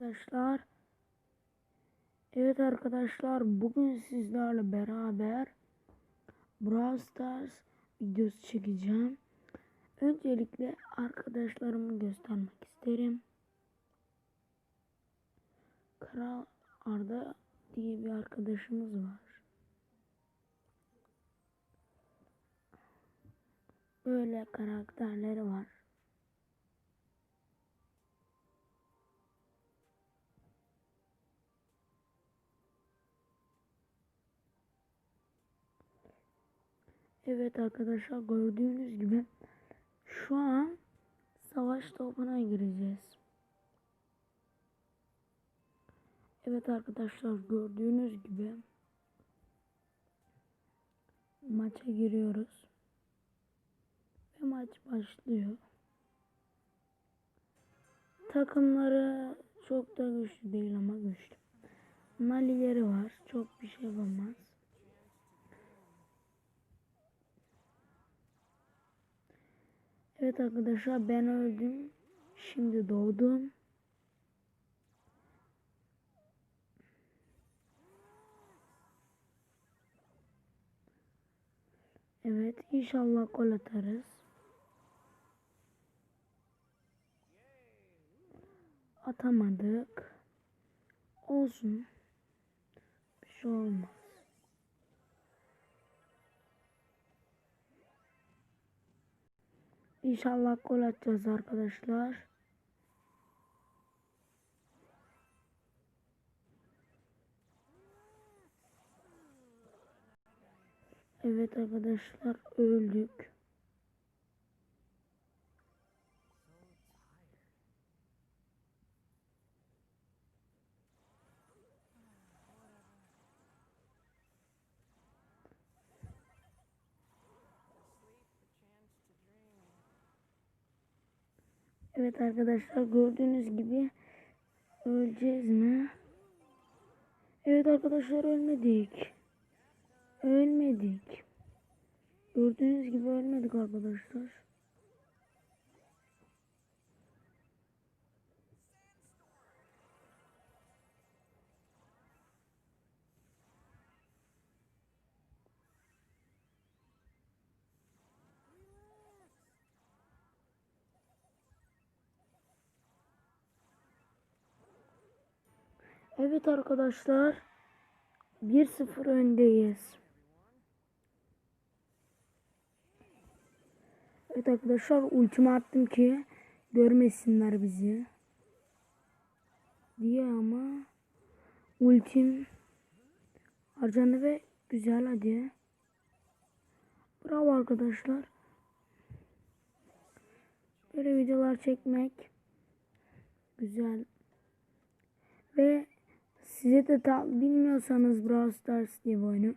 Arkadaşlar Evet arkadaşlar bugün sizlerle beraber Brawl Stars videosu çekeceğim. Öncelikle arkadaşlarımı göstermek isterim. Kral Arda diye bir arkadaşımız var. Böyle karakterleri var. Evet arkadaşlar gördüğünüz gibi şu an savaş topuna gireceğiz. Evet arkadaşlar gördüğünüz gibi maça giriyoruz. Ve maç başlıyor. Takımları çok da güçlü değil ama güçlü. Malileri var. Çok bir şey yapamaz. Evet arkadaşlar ben öldüm. Şimdi doğdum. Evet inşallah gol atarız. Atamadık. Olsun. Bir şey olmaz. İnşallah gol atacağız arkadaşlar. Evet arkadaşlar öldük. Evet arkadaşlar gördüğünüz gibi öleceğiz mi? Evet arkadaşlar ölmedik. Ölmedik. Gördüğünüz gibi ölmedik arkadaşlar. Evet arkadaşlar. 1-0 öndeyiz. Evet arkadaşlar ultimi attım ki görmesinler bizi. Diye ama ultim harcandı ve güzel hadi. Bravo arkadaşlar. Böyle videolar çekmek güzel. Ve size de ta bilmiyorsanız Brawl Stars diye bir oyunu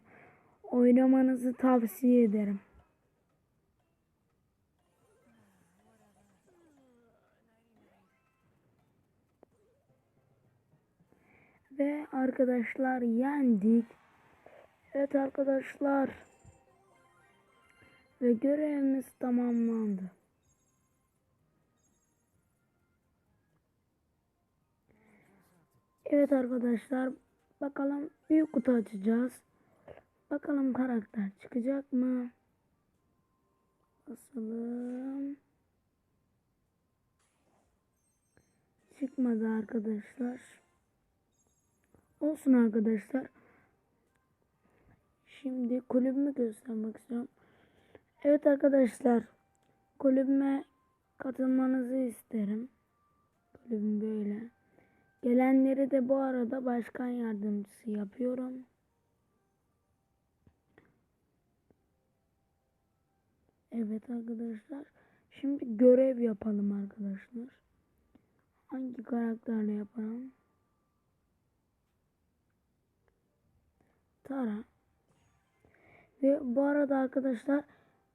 oynamanızı tavsiye ederim. Ve arkadaşlar yendik. Evet arkadaşlar. Ve görevimiz tamamlandı. Evet arkadaşlar. Bakalım büyük kutu açacağız. Bakalım karakter çıkacak mı? Basalım. Çıkmadı arkadaşlar. Olsun arkadaşlar. Şimdi kulübümü göstermek istiyorum. Evet arkadaşlar. Kulübüme katılmanızı isterim. Kulübüm böyle. Gelenleri de bu arada başkan yardımcısı yapıyorum. Evet arkadaşlar. Şimdi görev yapalım arkadaşlar. Hangi karakterle yapalım? Tara. Ve bu arada arkadaşlar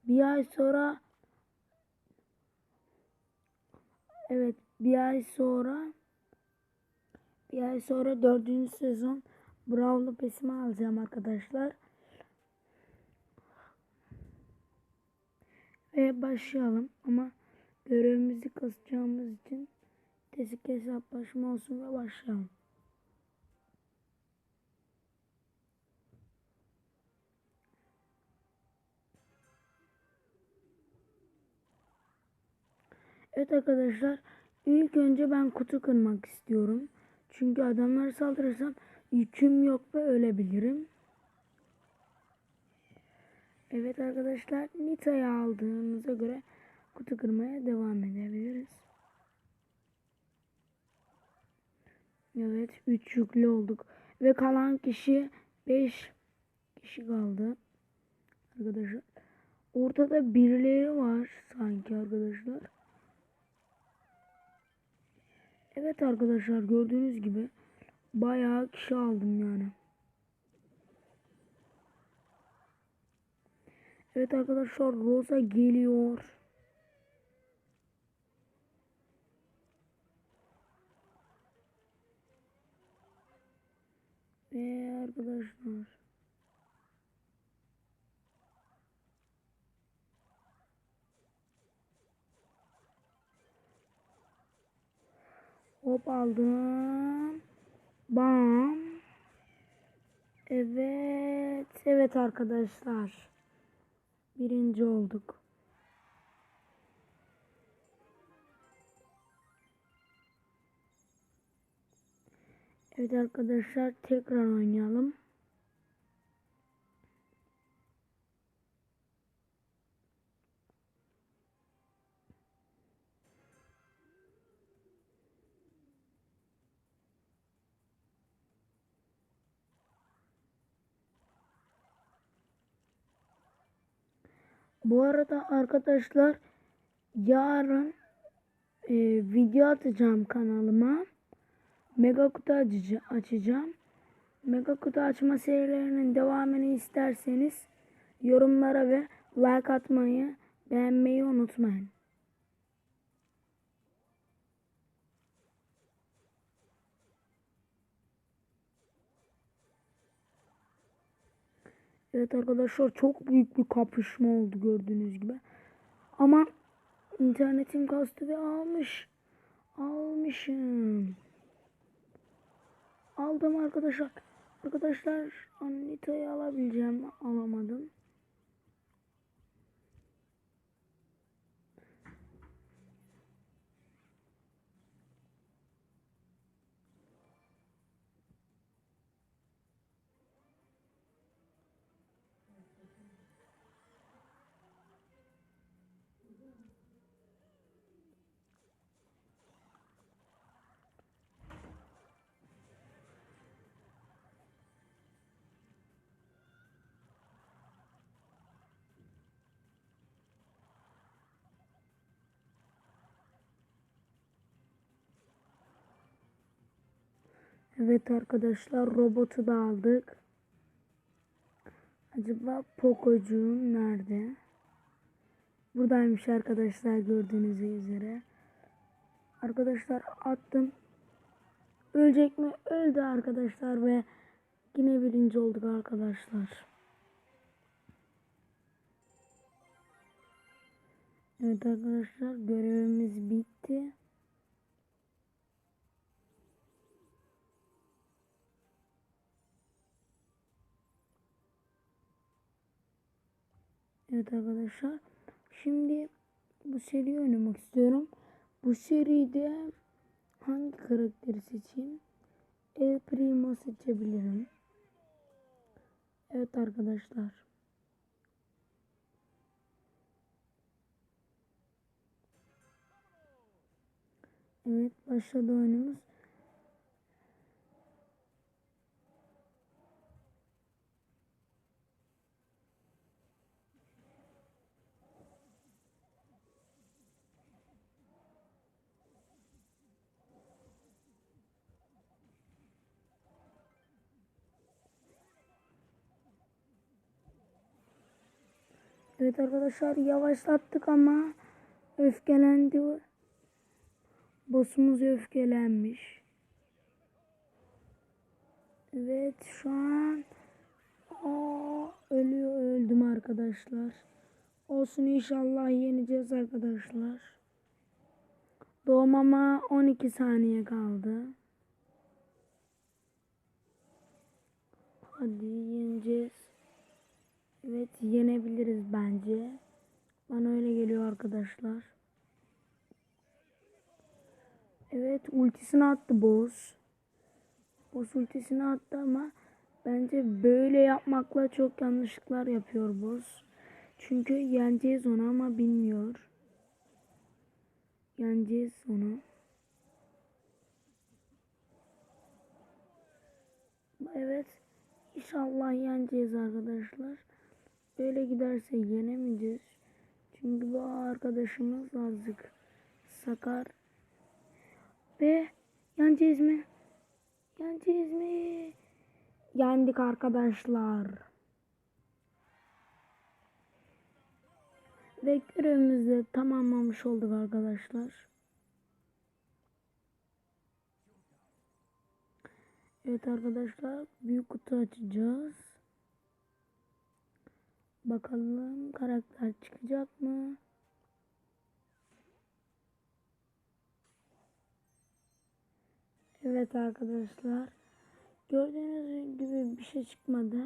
bir ay sonra evet bir ay sonra bir ay sonra dördüncü sezon Brawl'lu pesimi alacağım arkadaşlar. Ve başlayalım ama görevimizi kasacağımız için kesik hesaplaşma olsun ve başlayalım. Evet arkadaşlar ilk önce ben kutu kırmak istiyorum. Çünkü adamlara saldırırsam yüküm yok ve ölebilirim. Evet arkadaşlar Nita'yı aldığımıza göre kutu kırmaya devam edebiliriz. Evet 3 yüklü olduk. Ve kalan kişi 5 kişi kaldı. Arkadaşlar. Ortada birileri var sanki arkadaşlar. Evet arkadaşlar gördüğünüz gibi bayağı kişi aldım yani. Evet arkadaşlar Rosa geliyor. Ve arkadaşlar Hop aldım. Bam. Evet. Evet arkadaşlar. Birinci olduk. Evet arkadaşlar tekrar oynayalım. Bu arada arkadaşlar yarın e, video atacağım kanalıma. Mega kutu açacağım. Mega kutu açma serilerinin devamını isterseniz yorumlara ve like atmayı, beğenmeyi unutmayın. Evet arkadaşlar çok büyük bir kapışma oldu gördüğünüz gibi. Ama internetim kastı ve almış. Almışım. Aldım arkadaşlar. Arkadaşlar Anita'yı alabileceğim. Alamadım. Evet arkadaşlar robotu da aldık. Acaba Pococuğum nerede? Buradaymış arkadaşlar gördüğünüz üzere. Arkadaşlar attım. Ölecek mi? Öldü arkadaşlar ve yine birinci olduk arkadaşlar. Evet arkadaşlar görevimiz Evet arkadaşlar. Şimdi bu seriyi oynamak istiyorum. Bu seride hangi karakteri seçeyim? El Primo seçebilirim. Evet arkadaşlar. Evet başladı oyunumuz. Evet arkadaşlar yavaşlattık ama öfkelendi. Boss'umuz öfkelenmiş. Evet şu an Aa, ölüyor öldüm arkadaşlar. Olsun inşallah yeneceğiz arkadaşlar. Doğmama 12 saniye kaldı. Hadi yeneceğiz. Evet yenebiliriz bence. Bana öyle geliyor arkadaşlar. Evet ultisini attı boss. Boss ultisini attı ama bence böyle yapmakla çok yanlışlıklar yapıyor boss. Çünkü yeneceğiz onu ama bilmiyor. Yeneceğiz onu. Evet. İnşallah yeneceğiz arkadaşlar. Böyle giderse yenemeyeceğiz. Çünkü bu arkadaşımız azıcık sakar. Ve yeneceğiz mi? Yeneceğiz mi? Yendik arkadaşlar. Ve görevimizi de tamamlamış olduk arkadaşlar. Evet arkadaşlar büyük kutu açacağız. Bakalım karakter çıkacak mı? Evet arkadaşlar. Gördüğünüz gibi bir şey çıkmadı.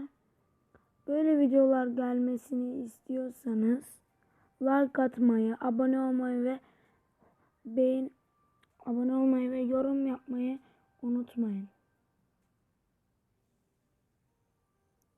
Böyle videolar gelmesini istiyorsanız like atmayı, abone olmayı ve beğen abone olmayı ve yorum yapmayı unutmayın.